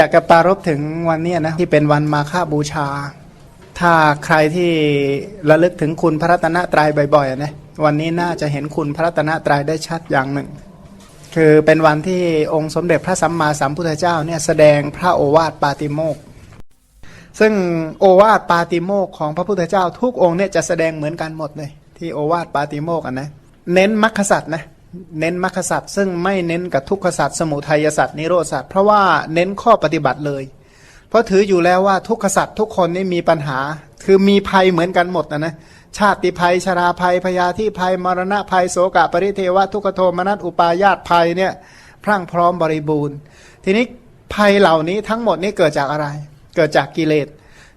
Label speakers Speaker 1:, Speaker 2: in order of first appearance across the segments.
Speaker 1: อยากจะปรารบถึงวันนี้นะที่เป็นวันมาฆบูชา ถ้าใครที่ระลึกถึงคุณพระรัตนตรัยบ่อยๆนะวันนี้น่าจะเห็นคุณพระรัตนตรัยได้ชัดอย่างหนึ่ง คือเป็นวันที่องค์สมเด็จพระสัมมาสัมพุทธเจ้าเนี่ยแสดงพระโอวาทปาติโมกซึ่งโอวาทปาติโมกของพระพุทธเจ้าทุกองค์เนี่ยจะแสดงเหมือนกันหมดเลย ที่โอวาทปาติโมกอะนะเน้นมรรคสัตว์นะ เน้นมรรคสัตว์ซึ่งไม่เน้นกับทุกขสัตว์สมุทัยสัตว์นิโรสัตว์เพราะว่าเน้นข้อปฏิบัติเลย เพราะถืออยู่แล้วว่าทุกขสัตว์ทุกคนนี่มีปัญหา คือมีภัยเหมือนกันหมดนะนะชาติภัยชราภัยพยาธิภัยมรณะภัยโสกะปริเทวะทุกขโทมนัสอุปาญาตภัยเนี่ยพรั่งพร้อมบริบูรณ์ ทีนี้ภัยเหล่านี้ทั้งหมดนี้เกิดจากอะไร เกิดจากกิเลส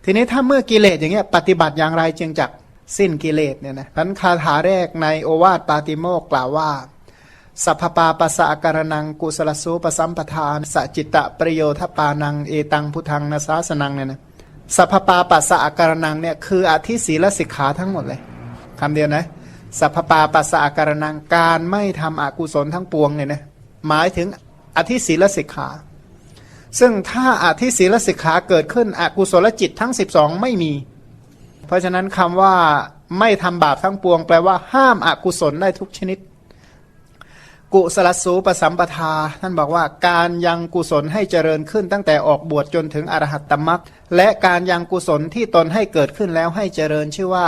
Speaker 1: ทีนี้ถ้าเมื่อกิเลสอย่างเงี้ยปฏิบัติอย่างไรจึงจักสิ้นกิเลสเนี่ยนะพันคาถาแรกในโอวาทปาติโมกกล่าวว่า สัพพปาปัสสะการนังกุสลสูปสัมปทานสจิตตะประโยทปานังเอตังพุทธังนาสาสนังเนี่ยนะสัพพปาปัสสะการนังเนี่ยคืออธิศีลสิกขาทั้งหมดเลยคำเดียวนะสัพพปาปัสสะการนังการไม่ทำอกุศลทั้งปวงเนี่ยนะหมายถึงอธิศีลสิกขา ซึ่งถ้าอธิศีลสิกขาเกิดขึ้นอกุศลจิตทั้ง 12 ไม่มี เพราะฉะนั้นคำว่าไม่ทำบาปทั้งปวง แปลว่าห้ามอกุศลได้ทุกชนิด กุสลสูปสัมปทา ท่านบอกว่าการยังกุศลให้เจริญขึ้นตั้งแต่ออกบวชจนถึงอรหัตตมรักและการยังกุศลที่ตนให้เกิดขึ้นแล้วให้เจริญชื่อว่า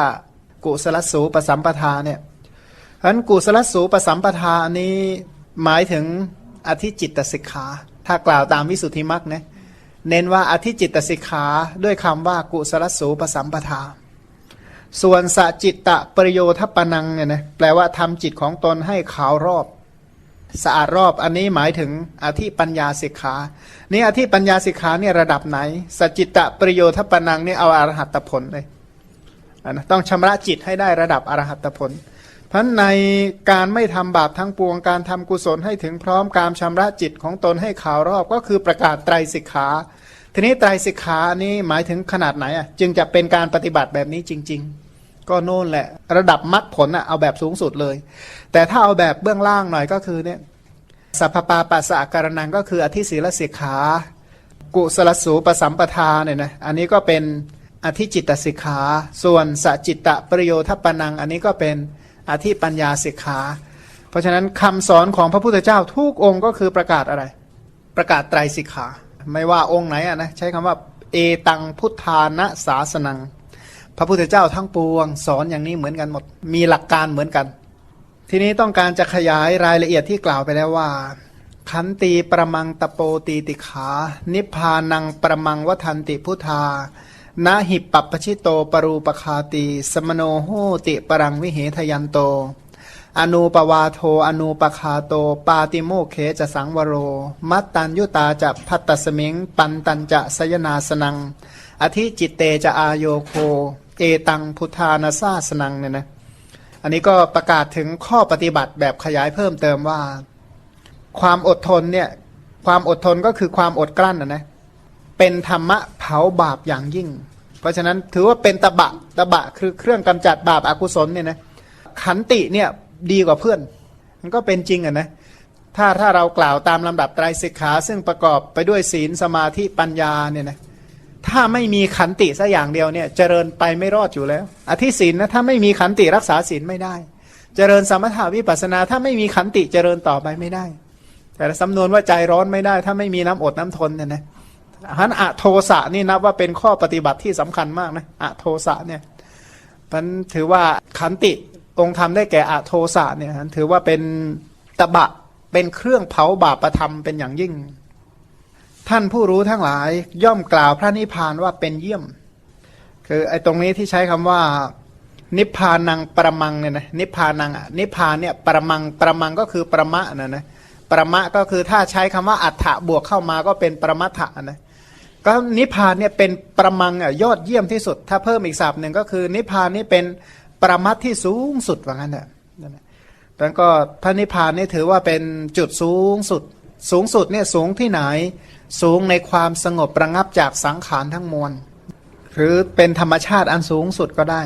Speaker 1: กุสลสูปสัมปทาเนี่ยฉะนั้นกุสลสูปสัมปทาอันนี้หมายถึงอธิจิตตสิกขา ถ้ากล่าวตามวิสุทธิมรรคนะเน้นว่าอธิจิตตสิกขาด้วยคำว่ากุสลสูปสัมปทา ส่วนสจิตตะประโยทปนังเนี่ยนะแปลว่าทำจิตของตนให้ขาวรอบ สะอาดรอบอันนี้หมายถึงอธิปัญญาสิกขานี่อธิปัญญาสิกขาเนี่ยระดับไหน สจิตตะประโยชน์ทปนังเนี่ยเอาอารหัตผลเลยอะนะต้องชำระจิตให้ได้ระดับอรหัตผลพราะในการไม่ทำบาปทั้งปวงการทำกุศลให้ถึงพร้อมการชำระจิตของตนให้ขาวรอบก็คือประกาศไตรสิกขา ทีนี้ไตรสิกขานี้หมายถึงขนาดไหนอะจึงจะเป็นการปฏิบัติแบบนี้จริง ๆ ก็โน่นแหละ ระดับมรรคผลอะเอาแบบสูงสุดเลย แต่ถ้าเอาแบบเบื้องล่างหน่อยก็คือเนี่ยสัพพปาปัสสะการนังก็คืออธิศีลสิกขา กุสลสูปสัมปทาเนี่ยนะอันนี้ก็เป็นอธิจิตตสิกขา ส่วนสจิตตประโยทปนัง อันนี้ก็เป็นอธิปัญญาสิกขา เพราะฉะนั้นคำสอนของพระพุทธเจ้าทุกองค์ก็คือประกาศอะไร ประกาศไตรสิกขา ไม่ว่าองค์ไหนอะนะใช้คำว่าเอตังพุทธานะสาสนัง พระพุทธเจ้าทั้งปวง สอนอย่างนี้เหมือนกันหมด มีหลักการเหมือนกัน ทีนี้ต้องการจะขยายรายละเอียดที่กล่าวไปแล้วว่า ขันตีประมังตะโปตีติขา นิพพานังประมังวัทันติพุทธานาหิปปัปปชิโตปรูปคาตี สมโนโหติปรังวิเหทยันโต อนูปวาโทอนูปคาโต ปาติโมเขจะสังวโร มัตตัญยุตาจะพัตตสมิง ปันตัญจะสยนาสนัง อธิจิตเตจะอายโยโค เอตังพุทธานาซาสนังเนี่ยนะอันนี้ก็ประกาศถึงข้อปฏิบัติแบบขยายเพิ่มเติมว่า ความอดทนเนี่ยความอดทนก็คือความอดกลั้นนะนะเป็นธรรมะเผาบาปอย่างยิ่ง เพราะฉะนั้นถือว่าเป็นตะบะตะบะคือเครื่องกำจัดบาปอากุศลเนี่ยนะขันติเนี่ยดีกว่าเพื่อน มันก็เป็นจริงอะนะถ้าถ้าเรากล่าวตามลำดับไตรสิกขา ซึ่งประกอบไปด้วยศีลสมาธิปัญญาเนี่ยนะ ถ้าไม่มีขันติสักอย่างเดียวเนี่ย เจริญไปไม่รอดอยู่แล้ว อธิศีลนะถ้าไม่มีขันติรักษาศีลไม่ได้ เจริญสมถาวิปัสนา ถ้าไม่มีขันติเจริญต่อไปไม่ได้ แต่สำนวนว่าใจร้อนไม่ได้ ถ้าไม่มีน้ำอดน้ำทนเนี่ยนะฮันอะโทสะนี่นับว่าเป็นข้อปฏิบัติที่สำคัญมากนะอะโทสะเนี่ยมันถือว่าขันติองค์ธรรมได้แก่อะโทสะเนี่ยถือว่าเป็นตบะเป็นเครื่องเผาบาปประธรรมเป็นอย่างยิ่ง ท่านผู้รู้ทั้งหลายย่อมกล่าวพระนิพพานว่าเป็นเยี่ยม คือไอ้ตรงนี้ที่ใช้คำว่า นิพพานังประมังเนี่ยนะนิพพานังนิพพานเนี่ยประมังประมังก็คือประมะนะนะประมะก็คือถ้าใช้คำว่าอัฏฐะบวกเข้ามาก็เป็นประมัทะนะก็นิพพานเนี่ยเป็นประมังอะยอดเยี่ยมที่สุด ถ้าเพิ่มอีกศัพท์หนึ่งก็คือ นิพพานนี่เป็นประมัทที่สูงสุดว่างั้นแหละแล้วก็พระนิพพานนี่ถือว่าเป็นจุดสูงสุด สูงสุดเนี่ยสูงที่ไหน สูงในความสงบประงับจากสังขารทั้งมวล หรือเป็นธรรมชาติอันสูงสุดก็ได้